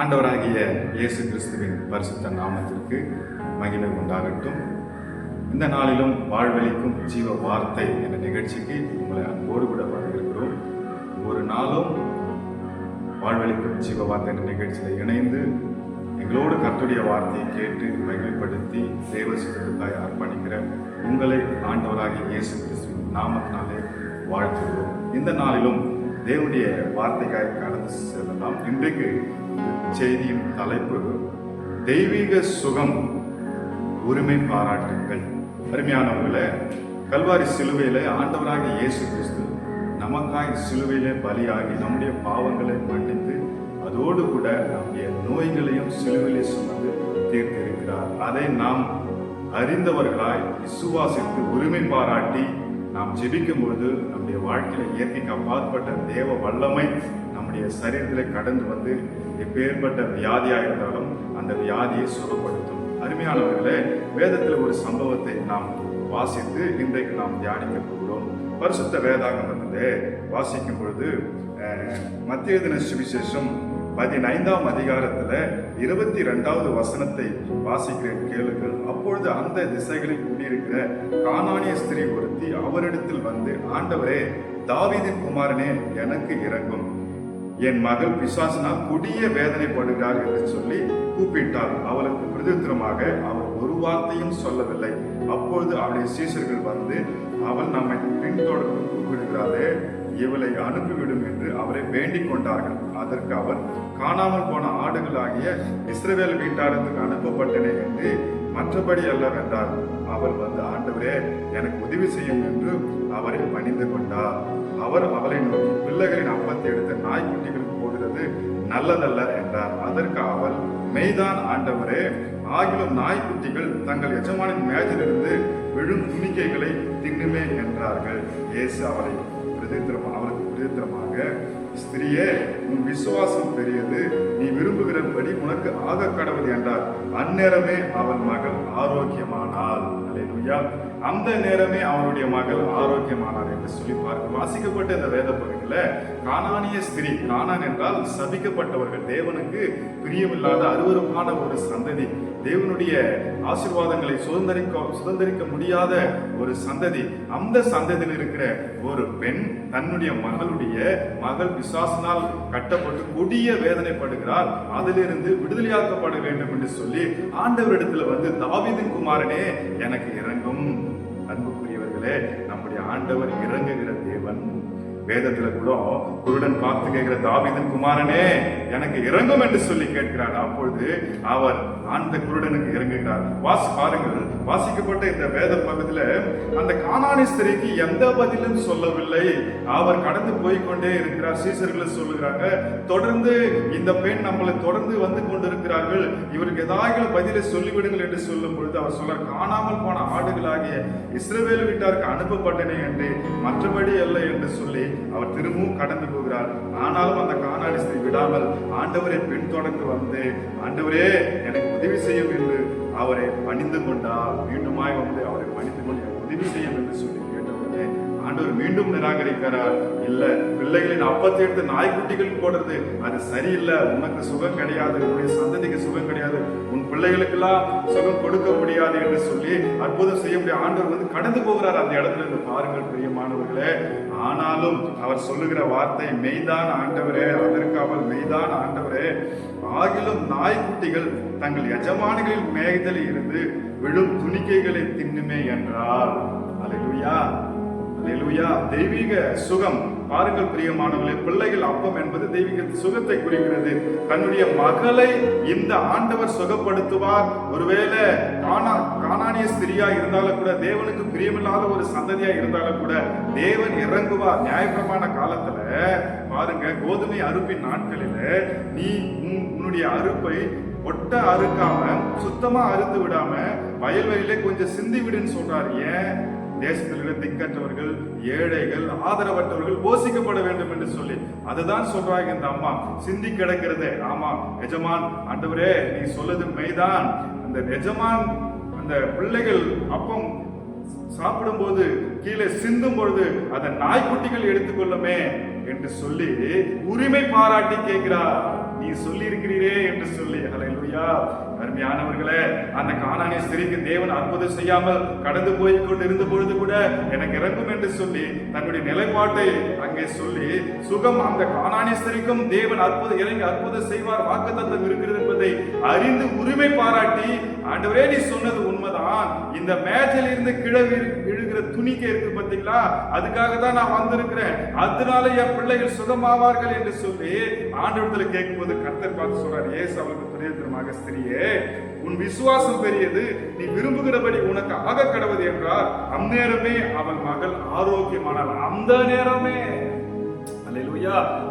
ஆண்டவராகிய இயேசு கிறிஸ்துவின் பரிசுத்த நாமத்திற்கு மகிமை உண்டாகட்டும். இந்த நாளிலும் வாழ்வழிக்கும் ஜீவ வார்த்தை என்ற நிகழ்ச்சிக்கு உங்களை அன்போடு கூட வரவேற்கிறோம். ஒரு நாளும் வாழ்வழிக்கும் ஜீவ வார்த்தை என்ற நிகழ்ச்சியில் இணைந்து எங்களோடு கர்த்தருடைய வார்த்தையை கேட்டு மகிமைப்படுத்தி தேவ சுத்தத்துக்காய் அர்ப்பணிக்கிற உங்களை ஆண்டவராகிய இயேசு கிறிஸ்துவின் நாமத்தினாலே வாழ்த்துகிறோம். இந்த நாளிலும் தேவனுடைய வார்த்தைக்காய் கடந்து செல்லலாம். இன்றைக்கு செய்தியின் தலைப்பு தெய்வீக சுகம் உரிமை பாராட்டுங்கள். அருமையானவர்களே கல்வாரி சிலுவையில ஆண்டவராக இயேசு கிறிஸ்து நமக்காய் சிலுவையிலே பலியாகி நம்முடைய பாவங்களை மன்னித்து அதோடு கூட நம்முடைய நோய்களையும் சிலுவையிலே சுமந்து தீர்த்திருக்கிறார். அதை நாம் அறிந்தவர்களாய் விசுவாசித்து உரிமை பாராட்டி நாம் ஜெபிக்கும் பொழுது நம்முடைய வாழ்க்கையில இயற்கைக்கு அப்பாற்பட்ட தேவ வல்லமை நம்முடைய சரீரத்தில் கடந்து வந்து எப்பேற்பட்ட வியாதியாக இருந்தாலும் அந்த வியாதியை சுகப்படுத்தும். அருமையானவர்களே வேதத்தில் ஒரு சம்பவத்தை நாம் வாசித்து இன்றைக்கு நாம் தியானிக்க போகிறோம். பரிசுத்த வேதாகமத்திலே வாசிக்கும் பொழுது மத்திய தின சுவிசேஷம் பதினைந்தாம் அதிகாரத்துல இருபத்தி ரெண்டாவது வசனத்தை வாசிக்கிறேன் கேளுங்கள். அப்பொழுது அந்த திசைகளில் கூடியிருக்கிற காணானிய ஸ்திரீ ஒருத்தி அவரிடத்தில் வந்து ஆண்டவரே தாவிதின் குமாரனே எனக்கு இறங்கும் என் மகள் பிசாசினால் கொடிய வேதனைப்படுகிறார் என்று சொல்லி கூப்பிட்டாள். அவளுக்கு பிரதித்திரமாக அவர் ஒரு வார்த்தையும் சொல்லவில்லை. அப்பொழுது அவளுடைய சீசர்கள் வந்து அவள் நம்மை பின்தொடர்ந்து கூப்பிடுகிறாளே இவளை அனுப்பிவிடும் என்று அவரை வேண்டிக் கொண்டார்கள். அதற்கு அவர் காணாமல் போன ஆடுகளாகிய இஸ்ரவேல் வீட்டாரத்துக்கு அனுப்பப்பட்டனே என்று மற்றபடி அல்லவென்றார் அவள் வந்து ஆண்டவரே எனக்கு உதவி செய்யும் என்று அவரை பணிந்து கொண்டார். அவர் அவளை நோக்கி பிள்ளைகளின் அப்பத்தை எடுத்த நாய்க்குட்டிகளுக்கு போடுகிறது நல்லதல்ல என்றார். அதற்கு அவள் மெய்தான் ஆண்டவரே ஆகிலும் நாய்க்குட்டிகள் தங்கள் எஜமானின் மேஜிலிருந்து விழும் துணிக்கைகளை தின்னுமே என்றார்கள். இயேசு அவளை பிரதித்திரமா அவளுக்கு பிரதித்திரமாக ஸ்திரியே உன் விசுவாசம் பெரியது. நீ விரும்புகிற விரும்புகிறபடி உனக்கு ஆக கடவுள் என்றார். அந்நேரமே அவள் மகள் ஆரோக்கியமானாள். அந்த நேரமே அவனுடைய மகள் ஆரோக்கியமானார் என்று சொல்லி பார்க்க வாசிக்கப்பட்ட இந்த வேத பகுதியில கானானிய ஸ்திரீ கானான் என்றால் சபிக்கப்பட்டவர்கள். தேவனுக்கு பிரியமில்லாத அருவருப்பான ஒரு சந்ததி. தேவனுடைய ஆசீர்வாதங்களை சுதந்திரிக்க சுதந்திரிக்க முடியாத ஒரு சந்ததி அந்த சந்ததியில் இருக்கிற ஒரு பெண் தன்னுடைய மகளுடைய மகள் பிசாசினால் கட்டப்பட்டு கொடிய வேதனைப்படுகிறார் அதிலிருந்து விடுதலையாக்கப்பட வேண்டும் என்று சொல்லி ஆண்டவரிடத்துல வந்து தாவீதின் குமாரனே எனக்கு இறங்கும். அன்புக்குரியவர்களே நம்முடைய ஆண்டவர் இறங்குகிற தேவன். வேதத்துல கூட குருடன் பார்த்து கேட்கிற தாவிதன் குமாரனே எனக்கு இறங்கும் என்று சொல்லி கேட்கிறார். அப்பொழுது அவர் அந்த குருடனுக்கு இறங்குகிறார் வாசி பாருங்கள். வாசிக்கப்பட்ட இந்த வேத பகுதியில அந்த கானானி ஸ்திரீக்கு எந்த பதிலும் சொல்லவில்லை. அவர் கடந்து போய்க்கொண்டே இருக்கிறார். சீசர்கள் சொல்லுகிறாங்க தொடர்ந்து இந்த பெண் நம்மளை தொடர்ந்து வந்து கொண்டிருக்கிறார்கள். இவருக்கு ஏதாவது பதிலை சொல்லிவிடுங்கள் என்று சொல்லும் பொழுது அவர் சொல்ல காணாமல் போன ஆடுகளாகிய இஸ்ரவேல் வீட்டாருக்கு அனுப்பப்பட்டனே என்று மற்றபடி அல்ல என்று சொல்லி அவர் திரும்பவும் கடந்து போகிறார். ஆனாலும் அந்த காணாடி ஸ்திரீ விடாமல் ஆண்டவரை பின்தொடர்ந்து வந்து ஆண்டவரே எனக்கு உதவி செய்யும் என்று அவரை பணிந்து கொண்டால் மீண்டுமாய் வந்து அவரை பணிந்து கொண்டு உதவி செய்யும் என்று சொல்லி கேட்டவுடனே ஆண்டவர் மீண்டும் நிராகரிக்கிறார் இல்ல பிள்ளைகளின் அப்பத்தை எடுத்து நாய்க்குட்டிகள் போடுறது அது சரியில்லை. உனக்கு சுகம் கிடையாது. உன்னுடைய சந்ததிக்கு சுகம் கிடையாது. உன் பிள்ளைகளுக்கெல்லாம் சுகம் கொடுக்க முடியாது என்று சொல்லி அற்புதம் செய்ய முடிய ஆண்டவர் வந்து கடந்து போகிறார் அந்த இடத்துல. இருந்து பாருங்கள் பிரியமானவர்களே ஆனாலும் அவர் சொல்லுகிற வார்த்தை மெய்தான் ஆண்டவரே அதற்கு அவர் மெய்தான் ஆண்டவரே. ஆகிலும் நாய்க்குட்டிகள் தங்கள் எஜமானிகளின் மேய்தலில் இருந்து விழும் துணிக்கைகளை தின்னுமே என்றார். அலையா அல்லேலூயா தெய்வீக சுகம். பாருங்கள் பிரியமானவர்களே பிள்ளைகள் அப்பம் என்பது தெய்வீக சுகத்தை குறிக்கிறது. தன்னுடைய மகளை இந்த ஆண்டவர் சுகப்படுத்துவார். ஒருவேளை காணா காணானிய ஸ்திரியா இருந்தாலும் கூட தேவனுக்கு பிரியமில்லாத ஒரு சந்ததியா இருந்தாலும் கூட தேவன் இறங்குவார். நியாயப்பிரமாண காலத்துல பாருங்க கோதுமை அறுப்பின் நாட்களில நீ உன்- உன்னுடைய அறுப்பை ஒட்ட அறுக்காம சுத்தமா அறுத்து விடாம வயல்வெளியிலே கொஞ்சம் சிந்தி விடுன்னு சொல்றாரு. ஏன்? தேசத்தில் திக்கற்றவர்கள் ஏழைகள் ஆதரவற்றவர்கள் போஷிக்கப்பட வேண்டும் என்று சொல்லி அதுதான் சொல்றாங்க இந்த அம்மா. சிந்தி கிடக்கிறது. ஆமா எஜமான் ஆண்டவரே நீ சொல்லது மெய்தான். அந்த எஜமான் அந்த பிள்ளைகள் அப்பம் சாப்பிடும்போது கீழே சிந்தும் பொழுது அதை நாய்க்குட்டிகள் எடுத்துக்கொள்ளுமே என்று சொல்லி உரிமை பாராட்டி கேட்கிறார். நீ சொல்லி இருக்கிறீரே என்று சொல்லி அல்லேலூயா அருமையானவர்களே அந்த காணானி ஸ்திரீக்கு தேவன் அற்புதம் செய்யாமல் கடந்து போய் கொண்டிருந்த பொழுது கூட எனக்கு இறங்கும் என்று சொல்லி தன்னுடைய நிலைப்பாட்டை அங்கே சொல்லி சுகம் அந்த காணானி ஸ்திரீக்கும் தேவன் அற்புதம் இறங்கி அற்புதம் செய்வார் வாக்குத்தத்தம் இருக்கிறது என்பதை அறிந்து உரிமை பாராட்டி ஆண்டவரே நீ சொன்னது உண்மைதான். இந்த மேஜில் இருந்து கிழவி விழு- விழுகிற இருக்கு பார்த்தீங்களா அதுக்காக தான் நான் வந்திருக்கிறேன். அதனால என் பிள்ளைகள் சுகமாவார்கள் என்று சொல்லி ஆண்டவரத்துல கேட்கும்போது கர்த்தர் பார்த்து சொல்றாரு ஏசு அவளுக்கு பிரியத்திரமாக ஸ்திரியே உன் விசுவாசம் பெரியது. நீ விரும்புகிறபடி உனக்கு ஆக கடவுது என்றார். அந்நேரமே அவள் மகள் ஆரோக்கியமானாள். அந்த நேரமே.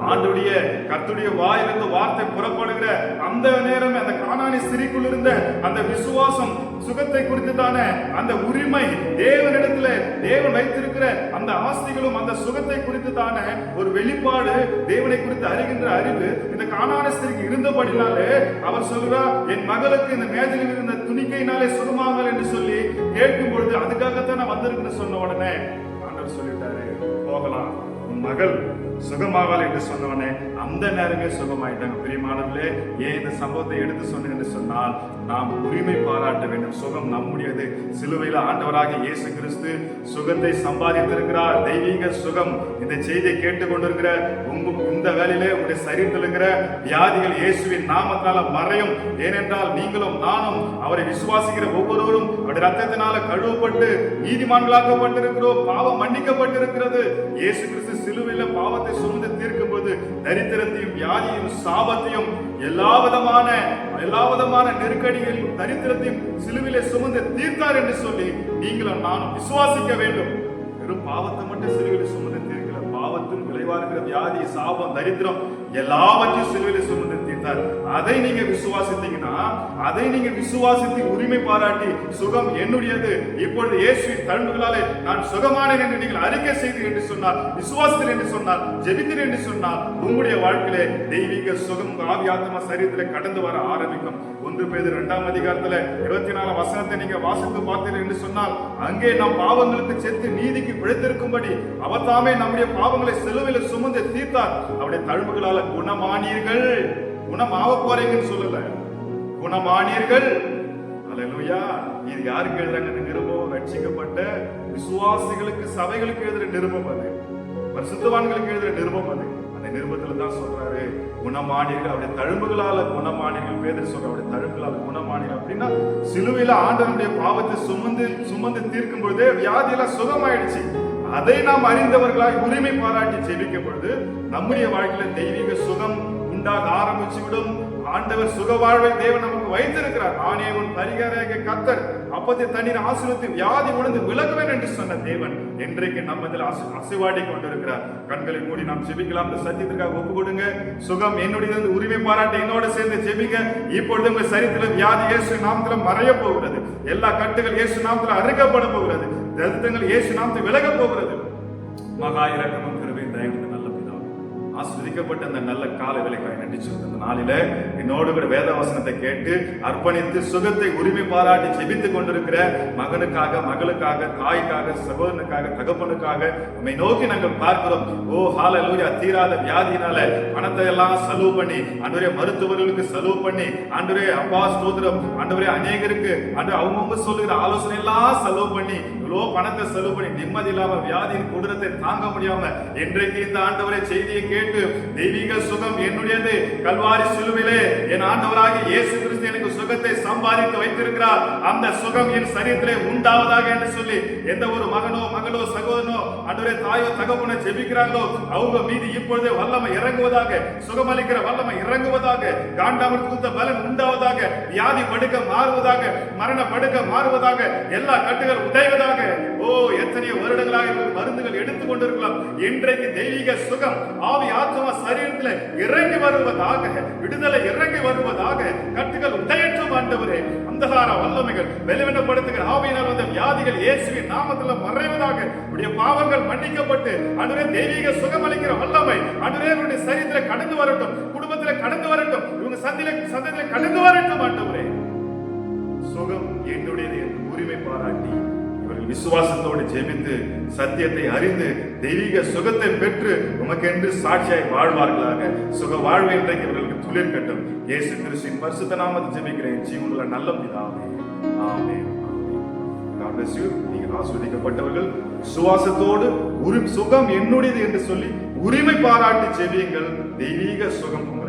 ஆண்டுடைய கத்துடைய வாயிலிருந்து வார்த்தை புறப்படுகிற அந்த நேரம் அந்த காணானி சிரிக்குள் இருந்த அந்த விசுவாசம் சுகத்தை குறித்துதான அந்த உரிமை தேவனிடத்துல தேவன் வைத்திருக்கிற அந்த ஆஸ்திகளும் அந்த சுகத்தை குறித்துதான ஒரு வெளிப்பாடு தேவனை குறித்து அறிகின்ற அறிவு இந்த காணானஸ்திரிக்கு இருந்தபடினாலே அவர் சொல்றா என் மகளுக்கு இந்த மேஜையில் இருந்த துணிக்கையினாலே சுகமாகல் என்று சொல்லி கேட்கும் பொழுது அதுக்காகத்தான் நான் வந்திருக்குன்னு சொன்ன உடனே ஆண்டவர் சொல்லிட்டாரு போகலாம். உன் மகள் சுகமாவாள் என்று சொன்னவனே அந்த நேரமே சுகமாயிட்டாங்க. பிரியமானவர்களே ஏன் இந்த சம்பவத்தை எடுத்து சொன்னேன் என்று சொன்னால் நாம் உரிமை பாராட்ட வேண்டும். சுகம் நம்முடையது. சிலுவையில் ஆண்டவராக இயேசு கிறிஸ்து சுகத்தை சம்பாதித்திருக்கிறார். தெய்வீக சுகம் இந்த செய்தியை கேட்டுக்கொண்டிருக்கிற உங்க இந்த வேலையிலே உங்களுடைய சரீரத்தில் இருக்கிற வியாதிகள் இயேசுவின் நாமத்தால மறையும். ஏனென்றால் நீங்களும் நானும் அவரை விசுவாசிக்கிற ஒவ்வொருவரும் அவருடைய ரத்தத்தினால கழுவப்பட்டு நீதிமான்களாக்கப்பட்டிருக்கிறோம் பாவம் மன்னிக்கப்பட்டிருக்கிறது. இயேசு கிறிஸ்து சிலுவையில பாவத்தை சுமந்து தீர்க்கும் போது தரித்திரத்தையும் வியாதியும் சாபத்தையும் எல்லா விதமான எல்லா விதமான நெருக்கடிகள் தரித்திரத்தையும் சிலுவிலே சுமந்து தீர்த்தார் என்று சொல்லி நீங்களும் நானும் விசுவாசிக்க வேண்டும். வெறும் பாவத்தை மட்டும் சிலுவையில் சுமந்து தீர்க்க பாவத்தின் விளைவா இருக்கிற வியாதி சாபம் தரித்திரம் எல்லாவற்றையும் சிலுவையில் சுமந்து கொடுத்தார். அதை நீங்க விசுவாசித்தீங்கன்னா அதை நீங்க விசுவாசித்து உரிமை பாராட்டி சுகம் என்னுடையது. இப்பொழுது இயேசுவின் தழும்புகளாலே நான் சுகமானேன் என்று நீங்கள் அறிக்கை செய்து என்று சொன்னார் விசுவாசத்தில் என்று சொன்னார் ஜெபித்தீர் என்று சொன்னார் உங்களுடைய வாழ்க்கையிலே தெய்வீக சுகம் உங்க ஆவி ஆத்மா கடந்து வர ஆரம்பிக்கும். ஒன்று பேர் இரண்டாம் அதிகாரத்துல இருபத்தி நாலாம் வசனத்தை நீங்க வாசித்து பார்த்தீர்கள் என்று சொன்னால் அங்கே நாம் பாவங்களுக்கு செத்து நீதிக்கு பிழைத்திருக்கும்படி அவர் தாமே நம்முடைய பாவங்களை சிலுவையில் சுமந்து தீர்த்தார். அவருடைய தழும்புகளால குணமானீர்கள். குணமாக போறீங்கன்னு சொல்லல. குணமானீர்கள் அல்லேலூயா இது யாருக்கு எழுதுறாங்க நிருபம் ரட்சிக்கப்பட்ட விசுவாசிகளுக்கு சபைகளுக்கு எழுதுற நிருபம் அது. பரிசுத்தவான்களுக்கு எழுதுற நிருபம் அது. அந்த நிருபத்துல தான் சொல்றாரு குணமானீர்கள் அவருடைய தழும்புகளால குணமானீர்கள் பேதர் சொல்ற அவருடைய தழும்புகளால குணமானீர்கள் அப்படின்னா சிலுவையில ஆண்டவனுடைய பாவத்தை சுமந்து சுமந்து தீர்க்கும் பொழுதே வியாதியெல்லாம் சுகமாயிடுச்சு. அதை நாம் அறிந்தவர்களாய் உரிமை பாராட்டி ஜெபிக்கும் பொழுது நம்முடைய வாழ்க்கையில தெய்வீக சுகம் உண்டாக ஆரம்பிச்சு விடும் ஆண்டவர் சுக வாழ்வை தேவன் நமக்கு வைத்திருக்கிறார். நானே உன் பரிகாரக கத்தர் அப்பத்தை தண்ணீர் ஆசிரியத்து வியாதி உணர்ந்து விலகுவேன் என்று சொன்ன தேவன் இன்றைக்கு நம்ம இதில் அசு அசைவாடி கொண்டிருக்கிறார். கண்களை மூடி நாம் ஜெபிக்கலாம். இந்த சத்தியத்திற்காக ஒப்பு கொடுங்க. சுகம் என்னுடைய உரிமை பாராட்டு என்னோட சேர்ந்து ஜெபிங்க. இப்பொழுது உங்க சரித்திர வியாதி இயேசு நாமத்தில் மறைய போகிறது. எல்லா கட்டுகள் இயேசு நாமத்தில் அறுக்கப்பட போகிறது. தரித்திரங்கள் இயேசு நாமத்தில் விலக போகிறது. மகா இரக்கமும் கிருபை தயவு ஆஸ்வதிக்கப்பட்ட அந்த நல்ல கால வேலைக்காய் நன்றி சொல்லுங்க இந்த நாளில என்னோடு கூட வேத வசனத்தை கேட்டு அர்ப்பணித்து சுகத்தை உரிமை பாராட்டி ஜெபித்து கொண்டிருக்கிற மகனுக்காக மகளுக்காக தாய்க்காக சகோதரனுக்காக தகப்பனுக்காக நம்மை நோக்கி நாங்கள் பார்க்கிறோம். ஓ ஹalleluya தீராத வியாதியினால பணத்தை எல்லாம் செலவு பண்ணி அன்றைய மருத்துவர்களுக்கு செலவு பண்ணி அன்றைய அப்பா ஸ்தோத்திரம். ஆண்டவரே அநேகருக்கு ஆண்டு அவங்கவுங்க சொல்லுகிற ஆலோசனை எல்லாம் செலவு பண்ணி இவ்வளோ பணத்தை செலவு பண்ணி நிம்மதி இல்லாம வியாதியின் கொடூரத்தை தாங்க முடியாம இன்றைக்கு இந்த ஆண்டவரை செய்தியை கேட்டு தெய்வீக சுகம் என்னுடையது. கல்வாரி சிலுவிலே என் ஆண்டவராக இயேசு கிறிஸ்து எனக்கு சுகத்தை சம்பாதித்து வைத்திருக்கிறார். அந்த சுகம் என் சரீரத்திலே உண்டாவதாக என்று சொல்லி எந்த ஒரு மகனோ மகளோ சகோதரனோ அன்றைய தாயோ தகப்பனோ ஜெபிக்கிறாங்களோ அவங்க மீது இப்பொழுதே வல்லமை இறங்குவதாக சுகமளிக்கிற வல்லமை இறங்குவதாக காண்டாமர் கொடுத்த பலன் உண்டாவதாக வியாதி படுக்க மாறுவதாக மரண படுக்க மாறுவதாக எல்லா கட்டுகள் உடைவதாக எத்தனையோ வருடங்களாக மருந்துகள் எடுத்துக் கொண்டிருக்கலாம். இன்றைக்கு தெய்வீக சுகம் ஆவி ஆத்மா சரீரத்தில் இறங்கி வருவதாக விடுதலை இறங்கி வருவதாக கட்டுகள் உடையற்றும் ஆண்டவரே. அந்தகார வல்லமைகள் வெளிவனப்படுத்துகிற ஆவியினால் வந்த வியாதிகள் இயேசுவின் நாமத்தில் மறைவதாக உடைய பாவங்கள் மன்னிக்கப்பட்டு அன்றைய தெய்வீக சுகம் அளிக்கிற வல்லமை அன்றைய உடைய சரீரத்தில் கடந்து வரட்டும் குடும்பத்தில் கடந்து வரட்டும் இவங்க சந்தில சந்ததியில கடந்து வரட்டும் ஆண்டவரே. சுகம் என்னுடையது என்று உரிமை பாராட்டி இவர்கள் விசுவாசத்தோடு ஜெபித்து சத்தியத்தை அறிந்து தெய்வீக சுகத்தை பெற்று உமக்கென்று சாட்சியாய் வாழ்வார்களாக. சுக வாழ்வை இன்றைக்கு இவர்களுக்கு துளிர்க்கட்டும். இயேசு கிறிஸ்துவின் பரிசுத்த நாமத்தை ஜெபிக்கிறேன். ஜீவனுள்ள நல்ல பிதாவே. ஆமே நீங்கள் ஆஸ்வதிக்கப்பட்டவர்கள் சுவாசத்தோடு உரி சுகம் என்னுடையது என்று சொல்லி உரிமை பாராட்டி ஜெபியுங்கள். தெய்வீக சுகம் உங்களை